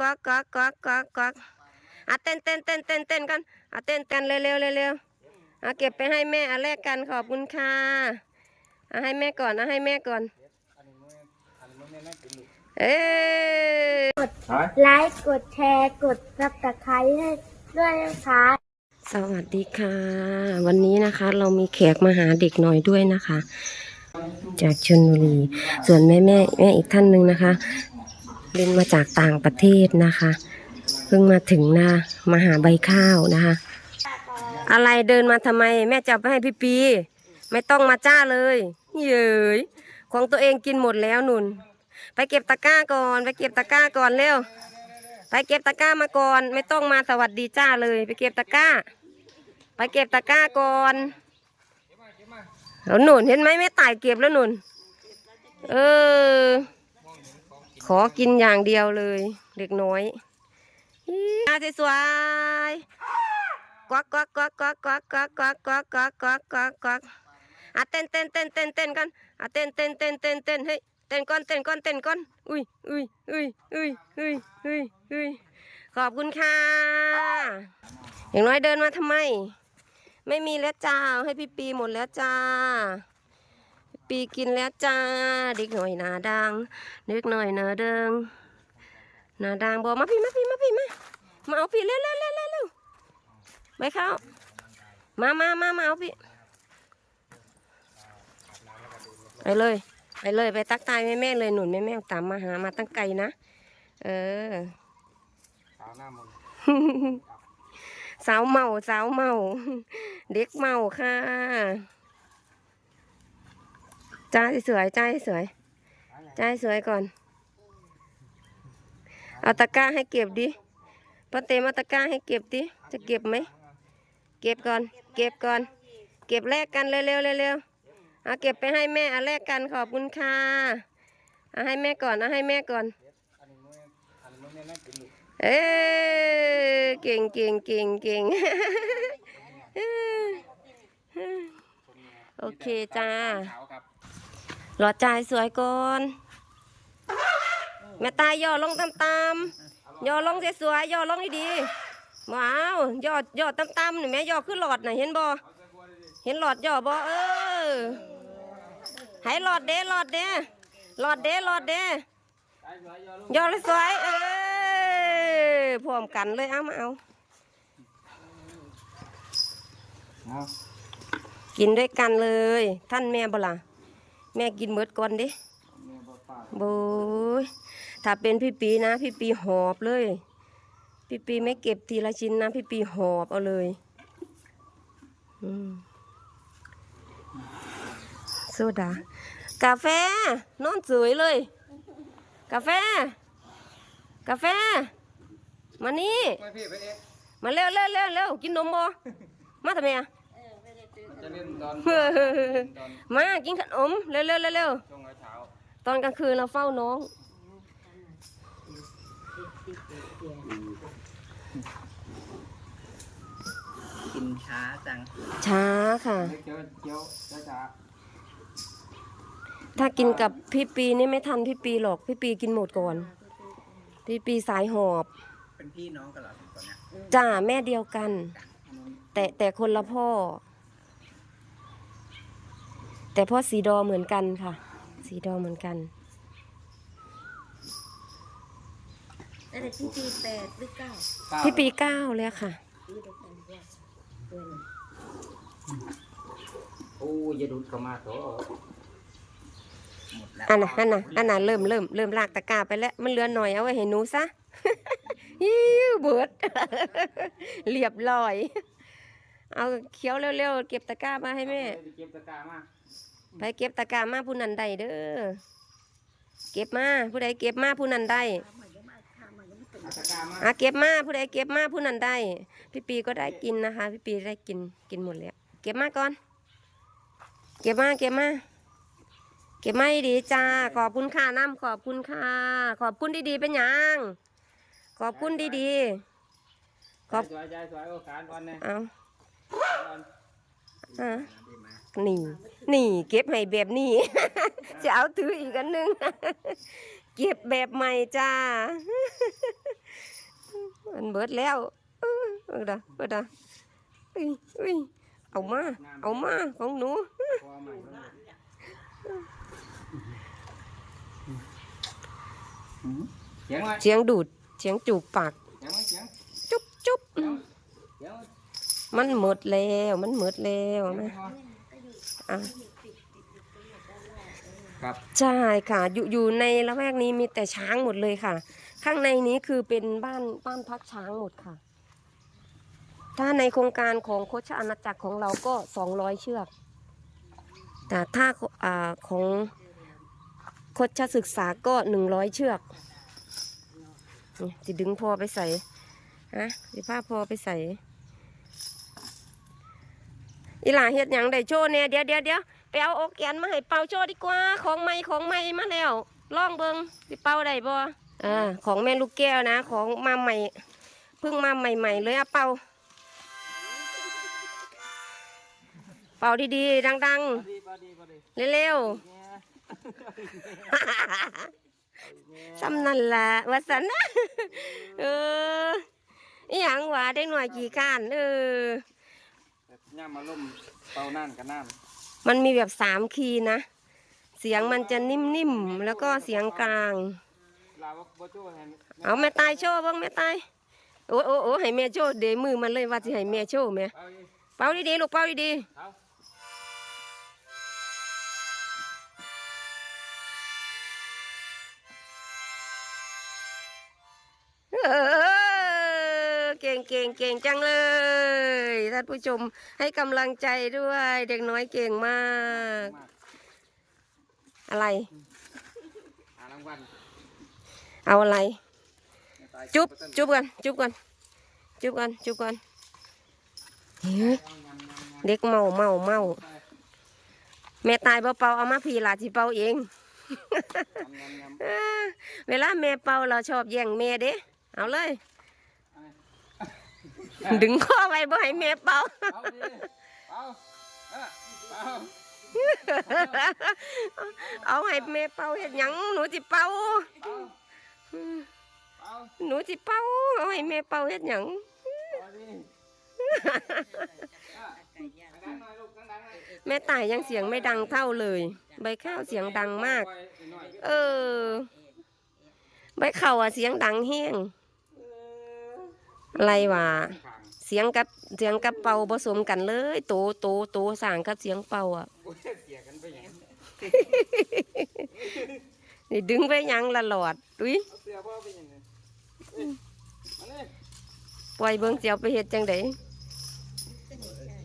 ก๊อกก๊อกก๊อกก๊อกก๊อกอะเต้นเต้นเต้นเต้นเต้นกันอะเต้นกันเร็วเร็วเร็วเร็วอะเก็บไปให้แม่อะแลกกันขอบคุณค่ะอะให้แม่ก่อนอะให้แม่ก่อน เอ้ยไลค์กดแชร์กดซับสไครต์ให้ด้วยนะคะสวัสดีค่ะ วันนี้นะคะ เรามีแขกมาหาเด็กหน่อยด้วยนะคะ จากชลบุรีส่วนแม่แม่แม่อีกท่านหนึ่งนะคะ เรียนมาจากต่างประเทศนะคะ เพิ่งมาถึงนะมาหาใบข้าวนะคะ อะไรเดินมาทำไม แม่จะเอาไปให้พี่ปี ไม่ต้องมาจ้าเลยเย้ยของตัวเองกินหมดแล้วนุ่น ไปเก็บตะกร้าก่อน ไปเก็บตะกร้าก่อนเร็วไปเก็บตะกร้ามาก่อน ไม่ต้องมาสวัสดีจ้าเลย ไปเก็บตะกร้า ไปเก็บตะกร้าก่อนแล้วหนุนเห็นไหมไม่ตายเก็บแล้วหนุนเออ ขอกินอย่างเดียวเลย เด็กน้อยอาสวยๆกวักกวักกวักกวักกวักกวักกวักกวักกวักกวักกวักกวักอะเต้นเต้นเต้นเต้นเต้นกันอะเต้นเต้นเต้นเต้นเต้นเฮ้ยเต้นก้อนเต้นก้อนเต้นก้อนอุ้ยอุ้ยอุ้ยอุ้ยอุ้ยอุ้ยอุ้ยขอบคุณค่ะอย่างน้อยเดินมาทำไม ไม่มีแล้วจ้าให้พี่ปีหมดแล้วจ้า ปีกินแล้วจ้า เด็กหน่อยหนาดังเด็กหน่อยหนาเดิงหนาดังบอกมาพี่มาพี่มาพี่มามาเอาพี่เร็วเร็วเร็วเร็วเร็วไปเข้ามามามามาเอาพี่ไปเลยไปเลยไปตักตายแม่แม่ๆเลยหนุนแม่แม่ๆตามมาหามาตั้งไกลนะเออสาวหน้ามนต์สาวเมาสาวเมา เด็กเมาค่ะ จ้าสวยจ้าสวยจ้าสวยก่อน เอาตะกร้าให้เก็บดิป้าเต็มเอาตะกร้าให้เก็บดิ จะเก็บไหม เก็บก่อน เก็บก่อน เก็บแลกกันเร็วๆเร็วๆเอาเก็บไปให้แม่เอาแลกกันขอบคุณค่ะเอาให้แม่ก่อนเอาให้แม่ก่อนอันนี้มันอันนี้มันไม่เอ้เก่งเก่งเก่งเก่งโอเคจ้า หลอดจ่ายสวยก่อนแม่ตายย่อลงตามตามๆย่อลงสวยๆย่อลงดีๆว้าวย่อย่อตามตามๆนี่แม่ย่อขึ้นหลอดน่ะเห็นบ่เห็นหลอดย่อบ่เออให้หลอดเด้หลอดเด้หลอดเด้หลอดเด้ไอ้สวยยอลูกย่อเลยสวยเอ้ยพร้อมกันเลยเอามาเอาเอากินด้วยกันเลย ท่านแม่บ่ล่ะ แม่กินเบิดก่อนดิแม่บ่ป้าโบยถ้าเป็นพี่ปีนะ พี่ปีหอบเลย พี่ปีไม่เก็บทีละชิ้นนะ พี่ปีหอบเอาเลยอืมโซดา กาแฟ นอนสวยเลย กาแฟ กาแฟ มานี่ไม่พี่ไปเอ๊ะมาเร็วเร็วเร็วเร็วกินนมบ่มาทำไมอะ จะเล่นตอนเฮ้ยตอนมากินขนมเร็วเร็วเร็วเร็วช่วงเช้าตอนกลางคืนเราเฝ้าน้อง กินช้าจังช้าค่ะ เคี้ยวเคี้ยวช้าถ้ากินกับพี่ปีนี่ไม่ทันพี่ปีหรอกพี่ปีกินหมดก่อน พี่ปีสายหอบเป็นพี่น้องกันเหรอสองคนเนี่ยจ้าแม่เดียวกัน แต่แต่คนละพ่อ แต่พ่อสีดอเหมือนกันค่ะ สีดอเหมือนกัน แต่ที่ปีแปดหรือเก้าๆพี่ปีเก้าเลยค่ะโอ้ยอย่าดูดเข้ามาโถหมดแล้วอันน่ะอันน่ะอันน่ะเริ่มเริ่มเริ่มลากตะกร้าไปแล้ว มันเหลือหน่อยเอาไว้ให้หนูซะฮิวเบิดเรียบร้อย เอาเคี้ยวเร็วๆเก็บตะกร้ามาให้แม่ไปเก็บตะกร้ามา ไปเก็บตะกร้ามาผู้นั้นได้เด้อ เก็บมาผู้ใดเก็บมาผู้นั้นได้เอาตะกร้ามาอะเก็บมาผู้ใดเก็บมาผู้นั้นได้ พี่ปีก็ได้กินนะคะ พี่ปีได้กินกินหมดแล้ว เก็บมาก่อน เก็บมาเก็บมาเก็บมาให้ดีจ้า ขอบคุณค่ะน้ำขอบคุณค่ะ ขอบคุณดีๆเป็นหยังขอบคุณดีๆขอบสวยใจสวยโอ้การก่อนเนี่ยเอาก่ อนอะได้มานี่ นี่ เก็บให้แบบนี้ จะเอาถืออีกอันหนึง เก็บแบบใหม่จ้าเบิดแล้วเออเออดะเออดะอุ้ยอุ้ยเอามา เอามาของหนูพอใหม่ก็หมดเสียงไว้เสียงดูดเสียงจูบปาก มันหมดแล้ว มันหมดแล้วนะอะครับใช่ค่ะอยู่อยู่ในละแวกนี้มีแต่ช้างหมดเลยค่ะ ข้างในนี้คือเป็นบ้านบ้านพักช้างหมดค่ะ ถ้าในโครงการของโคชอาณาจักรของเราก็สองร้อยเชือก แต่ถ้าอ่าของโคชศึกษาก็หนึ่งร้อยเชือกนี่จะดึงพอไปใส่ฮะสิผ้าพอไปใส่ อีหลาเฮ็ดหยังได้โชว์เนี่ยเดี๋ยวเดี๋ยวเดี๋ยวไปเอาโอแกนมาให้เป่าโชว์ดีกว่าของใหม่ของใหม่มาแล้วลองเบิงสิเป่าได้บ่อ่าของแม่ลูกแก้วนะ ของมาใหม่เพิ่งมาใหม่ๆเลยอะเป่า เป่าดีๆดังพอดีพอดีพอดีๆเร็วเนี่ยๆซ้ำนั่นล่ะว่าสันนะเอออีหยังหว่าเด็กหน่อยกี่ก้านเออแบบ ย่ามมาล่มเตานั่นกับน้ำมันมีแบบสามคีย์นะ เสียงมันจะนิ่มๆ แล้วก็เสียงกลาง ลาวบ่โจ้แทนเอาแม่ตายโชว์เบ้างแม่ตายโอ้โอ้โอ้ให้แม่โชว์เดมือมันเลยว่าสิให้แม่โชว์แม่เอาดิเป่าดีๆลูกเป่าดีเอาๆเออ เก่งเก่งเก่งจังเลยท่านผู้ชมให้กำลังใจด้วย เด็กน้อยเก่งมากมากอะไรหารางวัลเอาอะไรไม่ตายจุ๊บเปอร์เซ็นต์จุ๊บกันจุ๊บกันจุ๊บกันจุ๊บกันเฮ้ยเอายำยำยำเด็กเมาเมาเมาแม่ตายเป่าๆเอามาพี่หลาที่เป่าเองยำยำยำเออเวลาแม่เป่าเราชอบแย่งแม่เด้เอาเลย ดึงข้อไว้บ่ให้แม่เป่าเอาดิเอาเออเอาเอาให้แม่เป่าเฮ็ดหยังหนูสิเป่าเอาเอาหนูสิเป่าเอาให้แม่เป่าเฮ็ดหยังเอาดิอะดังหน่อยลูกดังๆหน่อยแม่ตายยังเสียงไม่ดังเท่าเลย ใบข้าวเสียงดังมาก ปล่อยหน่อย เออ ใบข้าวอะเสียงดังแห้งอะ ไรวะข้างเสียงกับเสียงกับเป่าผสมกันเลย โตโตโตสร้างกับเสียงเป่าอะโอ้ยเสียกันไปอย่างนั้นนี่ดึงไปหยังละหลอดอุ้ยเอาเสียพ่อไปอย่างนั้นเอ้ยมาเลยปล่อยเบิ่งเสียวไปเฮ็ดจังได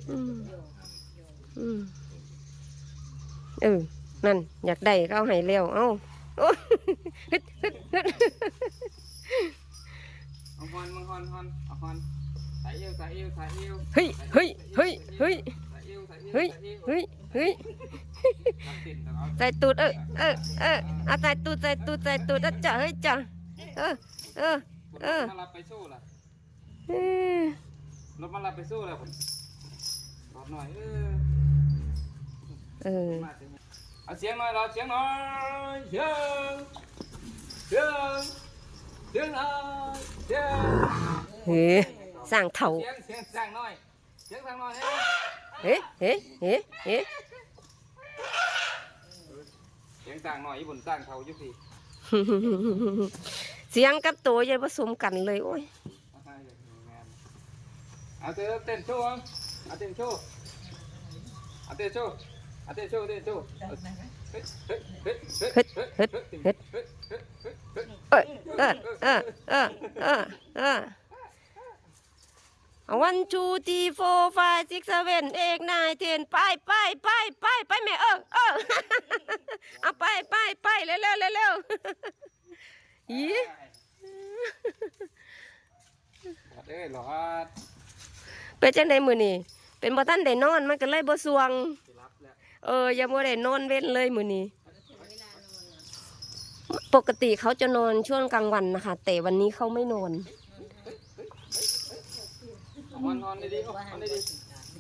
อืมอืมเออนั่น อยากได้ก็เอาให้เร็วเอ้าโอ้ฮึดฮึดฮึดเอา hon hon thầy yêu thầy yêu thầy yêu. Hí hí hí hí hí hí hí. thầy tụt ơ ơ ơ à thầy tụt thầy tụt thầy tụt đất chở hơi chở ơ ơ ơ. รถมารับไปสู้แล้วผมรอหน่อยเออเออเอาเสียงหน่อยเราเสียงหน่อยเสียงเสียง สียงหน่อยเสียงเฮ้ยสร้างเถ่าเสียงเสียงสั่งหน่อยเสียงสั่งหน่อยเฮ้เฮ้เฮ้เฮ้เฮ้เสียงสั่งหน่อยญี่ปุ่นสั่งเขายุพี่เสียงกับตัวอย่าผสมกันเลยโอ้ยเอาเต้นเต้นโชว์เอาเต้นโชว์เอาเต้นโชว์เอาเต้นโชว์เต้นโชว์เฮึดฮึดฮึดเอ้ยเอ้ยเอ้ยเอ้ยเอ้ยเอ้ย one two three four five six seven eight nine ten ไปไปไปไปไปแม่เออเออเอาไปไปไปเร็วเร็วเร็วอี๋หลอดเอ้ยหลอดเป็นจังไดมือนี่เป็นบ่ท่านได้นอนมันก็เลยบ่สวง เอออย่าโม่ได้นอนเว้นเลยมือนี้ ปกติเขาจะนอนช่วงกลางวันนะคะ แต่วันนี้เขาไม่นอนวันนอนดีๆดีๆ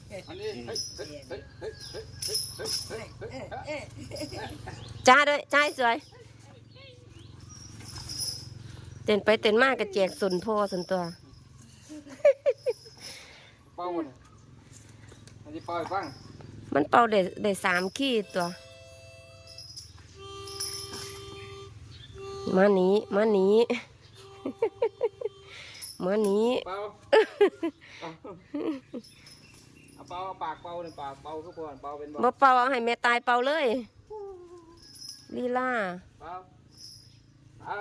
อัจ้าด้วยจ้าสวยเต้นไปเต้นมากกระแจกสุนพ่อสุนตัวป้าหมดอันนี้ป้าฟัง มันเป่าได้ได้สามขีดตัว มานี้มานี้ มานี้ เป่าเอาเอาเป่าเอาปากเป่าเนี่ยปากเป่าทุกคนเป่าเป็นบ่บ่เป่าเอาให้แม่ตายเป่าเลยลีลาเป่าเอา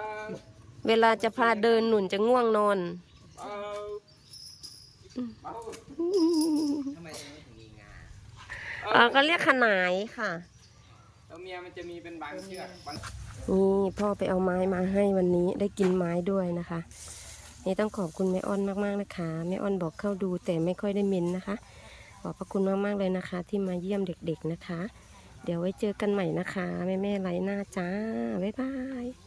เวลาจะพาเดินหนุนจะง่วงนอน เป่าเป่าทำไมตรงนี้ถึงมีงา เออก็เรียกขนายค่ะแล้วเมียมันจะมีเป็นบางเชือกบางนี่พ่อไปเอาไม้มาให้วันนี้ได้กินไม้ด้วยนะคะ นี่ต้องขอบคุณแม่อ้อนมากๆนะคะแม่อ้อนบอกเข้าดูแต่ไม่ค่อยได้เมนนะคะ ขอบพระคุณมากๆเลยนะคะ ที่มาเยี่ยมเด็กๆนะคะ เดี๋ยวไว้เจอกันใหม่นะคะ แม่ๆไลน์หน้าจ้าบ๊ายบาย